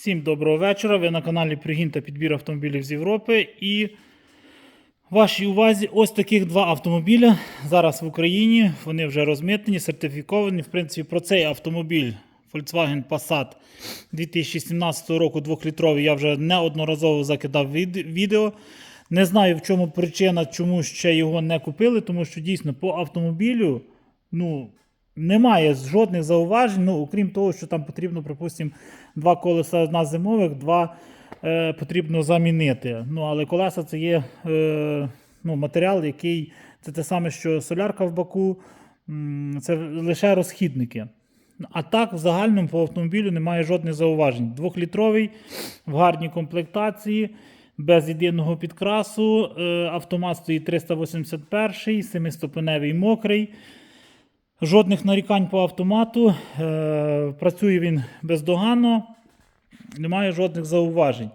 Всім доброго вечора. Ви на каналі Пригін та підбір автомобілів з Європи. І вашій увазі ось таких два автомобіля зараз в Україні. Вони вже розмитнені, сертифіковані. В принципі, про цей автомобіль Volkswagen Passat 2017 року 2-літровий я вже неодноразово закидав відео. Не знаю, в чому причина, чому ще його не купили, тому що дійсно по автомобілю ну, немає жодних зауважень, ну, окрім того, що там потрібно, припустимо, два колеса на зимових, два е, потрібно замінити. Ну, але колеса це є е, ну, матеріал, який це те саме, що солярка в баку, це лише розхідники. А так, в загальному по автомобілю немає жодних зауважень. Двохлітровий в гарній комплектації, без єдиного підкрасу. Е, Автомат стоїть 381, семиступеневий мокрий. Жодних нарікань по автомату. Е, Працює він бездоганно, немає жодних зауважень.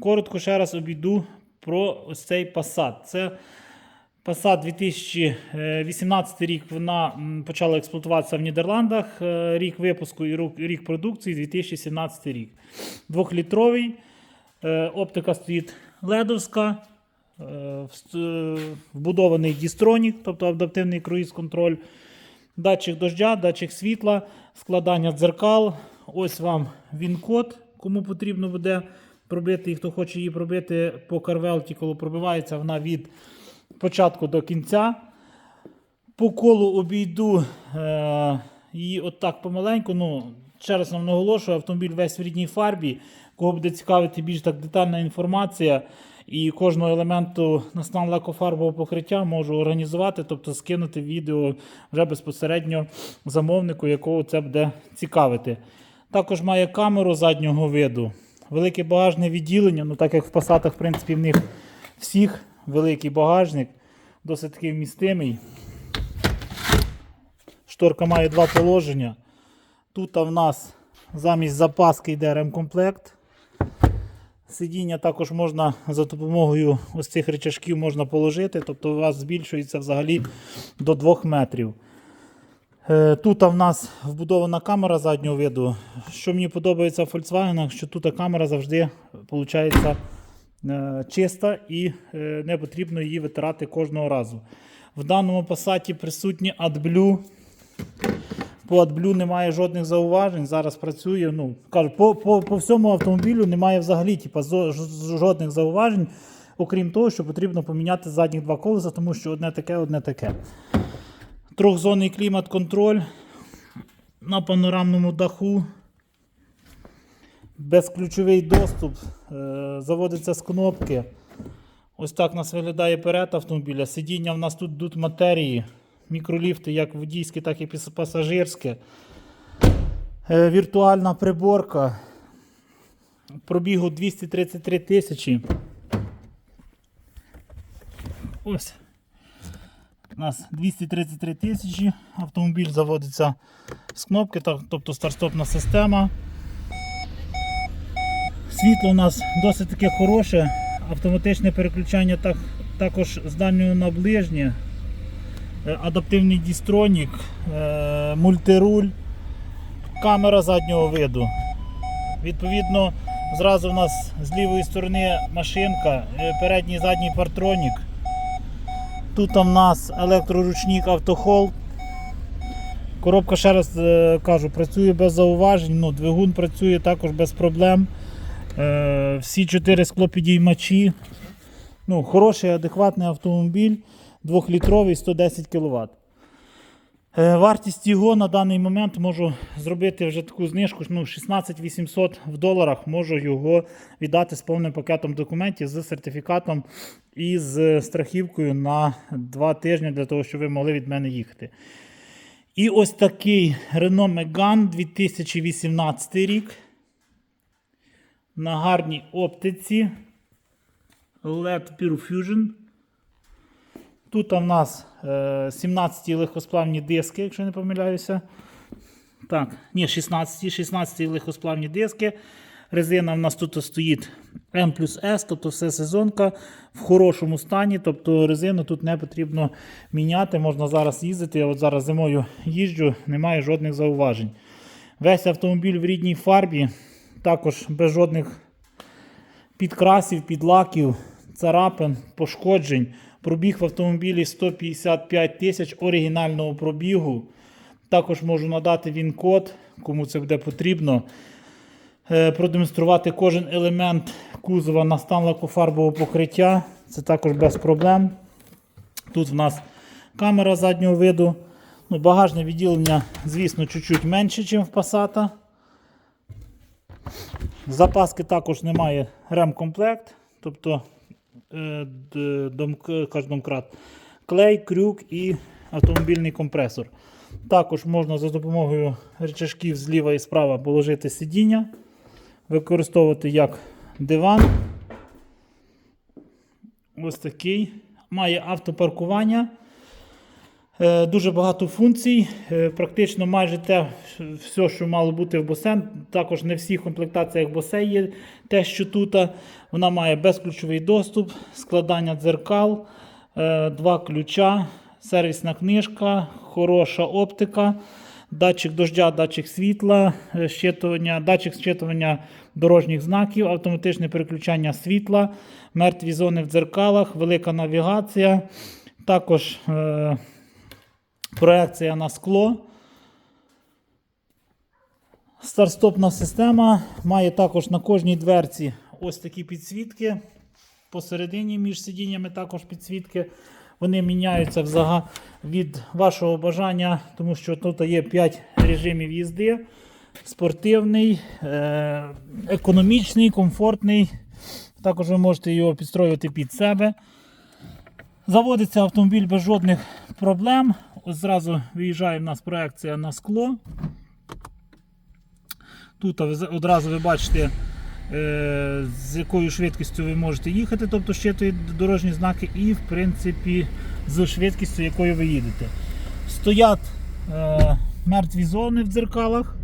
Коротко ще раз обійду про ось цей Passat. Це Passat 2018 рік вона почала експлуатуватися в Нідерландах. Е, Рік випуску і рік продукції 2017 рік. Двохлітровий. Е, Оптика стоїть ледовська. вс- Вбудований дістронік, тобто адаптивний круїз-контроль. Датчик дождя, датчик світла, складання дзеркал. Ось вам він-код, кому потрібно буде пробити, і хто хоче її пробити по карвелті, коли пробивається вона від початку до кінця. По колу обійду е, її отак помаленьку. Ну, ще раз вам наголошую, автомобіль весь в рідній фарбі. Кого буде цікавити більш так детальна інформація і кожного елементу на стан покриття можу організувати, тобто скинути відео вже безпосередньо замовнику, якого це буде цікавити. Також має камеру заднього виду, велике багажне відділення, ну так як в пасатах, в принципі, в них всіх великий багажник, досить такий вмістимий. Шторка має два положення. Тут в нас замість запаски йде ремкомплект. Сидіння також можна за допомогою ось цих речашків можна положити, тобто у вас збільшується взагалі до 2 метрів. Е, Тут в нас вбудована камера заднього виду. Що мені подобається в Volkswagen, що тут камера завжди виходить, чиста і е, не потрібно її витирати кожного разу. В даному пасаті присутні AdBlue. По AdBlue немає жодних зауважень. Зараз працює. Ну, кажу, по, по, по всьому автомобілю немає взагалі типу, жодних зауважень, окрім того, що потрібно поміняти задні два колеса, тому що одне таке, одне таке. Трьохзонний клімат-контроль на панорамному даху. Безключовий доступ. е, Заводиться з кнопки. Ось так у нас виглядає перед автомобіля. Сидіння в нас тут йдуть матерії, мікроліфти, як водійські, так і пас- пасажирське. Е, Віртуальна приборка. Пробігу 233 тисячі. Ось. У нас 233 тисячі. Автомобіль заводиться з кнопки, тобто старт-стопна система. Світло у нас досить таке хороше. Автоматичне переключання так, також з дальнього на ближнє. Е, Адаптивний дістронік, е, мультируль, камера заднього виду. Відповідно, зразу у нас з лівої сторони машинка, е, передній і задній партронік. Тут у нас електроручник автохол. Коробка, ще раз кажу, працює без зауважень. Ну, двигун працює також без проблем. Всі чотири склопідіймачі. Ну, хороший, адекватний автомобіль, 2-літровий, 110 кВт. Вартість його на даний момент можу зробити вже таку знижку. Ну, 16 800 в доларах можу його віддати з повним пакетом документів з сертифікатом і з страхівкою на 2 тижні для того, щоб ви могли від мене їхати. І ось такий Renault Megane 2018 рік на гарній оптиці LED Pure Fusion. Тут у нас е, 17 легкосплавні диски, якщо не помиляюся. Так, ні, 16, 16 легкосплавні диски. Резина в нас тут стоїть M плюс S, тобто все сезонка в хорошому стані. Тобто резину тут не потрібно міняти. Можна зараз їздити. Я от зараз зимою їжджу, немає жодних зауважень. Весь автомобіль в рідній фарбі. також без жодних підкрасів, підлаків, царапин, пошкоджень. Пробіг в автомобілі 155 тисяч оригінального пробігу. Також можу надати він код, кому це буде потрібно. Е, Продемонструвати кожен елемент кузова на стан лакофарбового покриття. Це також без проблем. Тут в нас камера заднього виду. Ну, багажне відділення, звісно, чуть-чуть менше, ніж в Passat. Запаски також немає ремкомплект. Тобто е, домк- кажу, домкрат, клей, крюк і автомобільний компресор. Також можна за допомогою речашків зліва і справа положити сидіння, використовувати як диван. Ось такий. Має автопаркування. Е, Дуже багато функцій. Е, Практично майже те, все, що мало бути в Bose. Також не в всіх комплектаціях Bose є те, що тут. Вона має безключовий доступ, складання дзеркал, е, два ключа, сервісна книжка, хороша оптика, датчик дождя, датчик світла, щитування, датчик щитування дорожніх знаків, автоматичне переключання світла, мертві зони в дзеркалах, велика навігація. Також проекція на скло. Старт-стопна система має також на кожній дверці ось такі підсвітки. Посередині між сидіннями також підсвітки. Вони міняються взага від вашого бажання, тому що тут є 5 режимів їзди: спортивний, е- економічний, комфортний. Також ви можете його підстроювати під себе. Заводиться автомобіль без жодних проблем. Ось зразу виїжджає в нас проекція на скло. Тут одразу ви бачите, е, з якою швидкістю ви можете їхати, тобто щитує дорожні знаки, і в принципі з швидкістю, якою ви їдете. Стоять е, мертві зони в дзеркалах.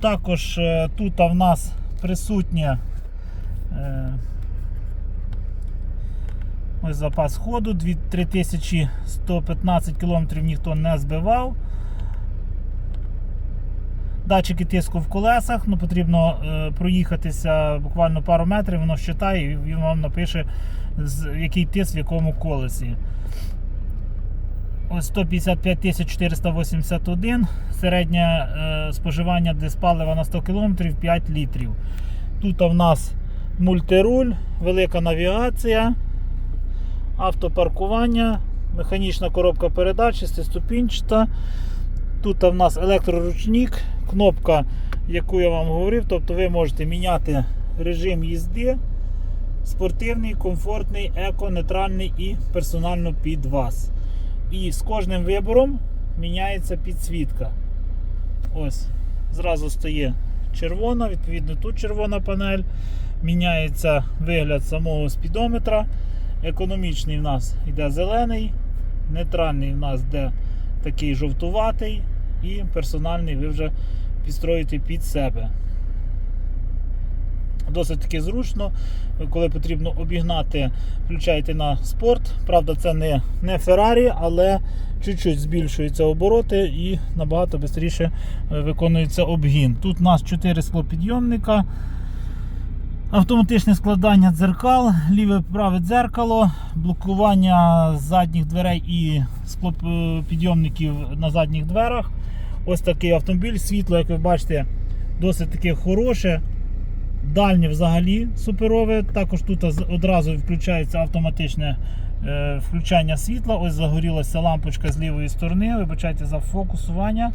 Також е, тут в нас присутнє е, ось запас ходу, дві- 3115 км ніхто не збивав. Датчики тиску в колесах, ну потрібно е, проїхатися буквально пару метрів, воно щитає і він вам напише, який тиск в якому колесі. Ось 155 481, середнє е, споживання диспалива на 100 км 5 літрів. Тут в нас мультируль, велика навігація, автопаркування, механічна коробка передач, шестиступінчата. Тут в нас електроручник, кнопка, яку я вам говорив, тобто ви можете міняти режим їзди, спортивний, комфортний, еко, нейтральний і персонально під вас. І з кожним вибором міняється підсвітка. Ось, зразу стає червона, відповідно, тут червона панель. Міняється вигляд самого спідометра. Економічний в нас йде зелений, нейтральний в нас йде такий жовтуватий, і персональний ви вже підстроїте під себе. Досить таки зручно, коли потрібно обігнати, включаєте на спорт. Правда, це не, не Ferrari, але чуть-чуть збільшуються обороти і набагато швидше виконується обгін. Тут у нас 4 склопідйомника, автоматичне складання дзеркал, ліве праве дзеркало, блокування задніх дверей і склопідйомників на задніх дверах. Ось такий автомобіль, світло, як ви бачите, досить таке хороше. Дальнє взагалі суперове. Також тут одразу включається автоматичне е, включання світла. Ось загорілася лампочка з лівої сторони. Вибачайте за фокусування.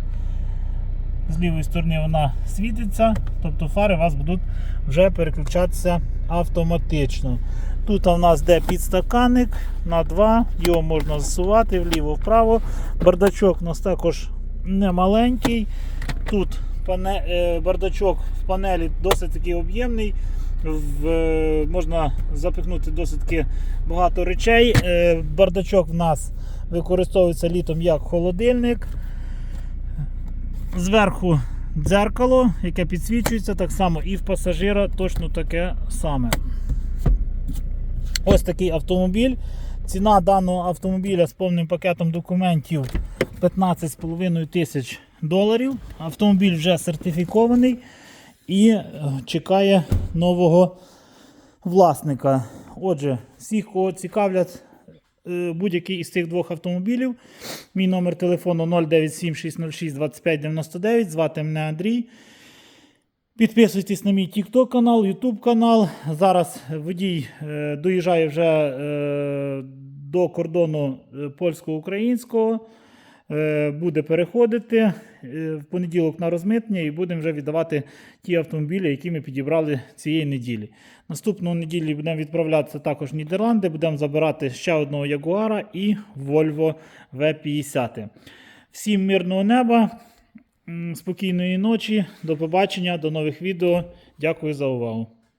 З лівої сторони вона світиться, тобто фари у вас будуть вже переключатися автоматично. Тут у нас де підстаканник на 2, його можна засувати вліво-вправо. Бардачок у нас також не маленький. Тут е, бардачок в панелі досить такий об'ємний. В, е, можна запихнути досить таки багато речей. Е, бардачок в нас використовується літом як холодильник. Зверху дзеркало, яке підсвічується, так само і в пасажира точно таке саме. Ось такий автомобіль. Ціна даного автомобіля з повним пакетом документів 15,5 тисяч доларів. Автомобіль вже сертифікований і е, чекає нового власника. Отже, всіх, кого цікавлять будь-який із цих двох автомобілів. Мій номер телефону 097 606 2599. Звати мене Андрій. Підписуйтесь на мій TikTok канал, YouTube канал. Зараз водій е, доїжджає вже е, до кордону е, польсько-українського. Е, буде переходити е, в понеділок на розмитнення і будемо вже віддавати ті автомобілі, які ми підібрали цієї неділі. Наступного неділі будемо відправлятися також в Нідерланди, будемо забирати ще одного Ягуара і Volvo V50. Всім мирного неба, спокійної ночі, до побачення, до нових відео. Дякую за увагу.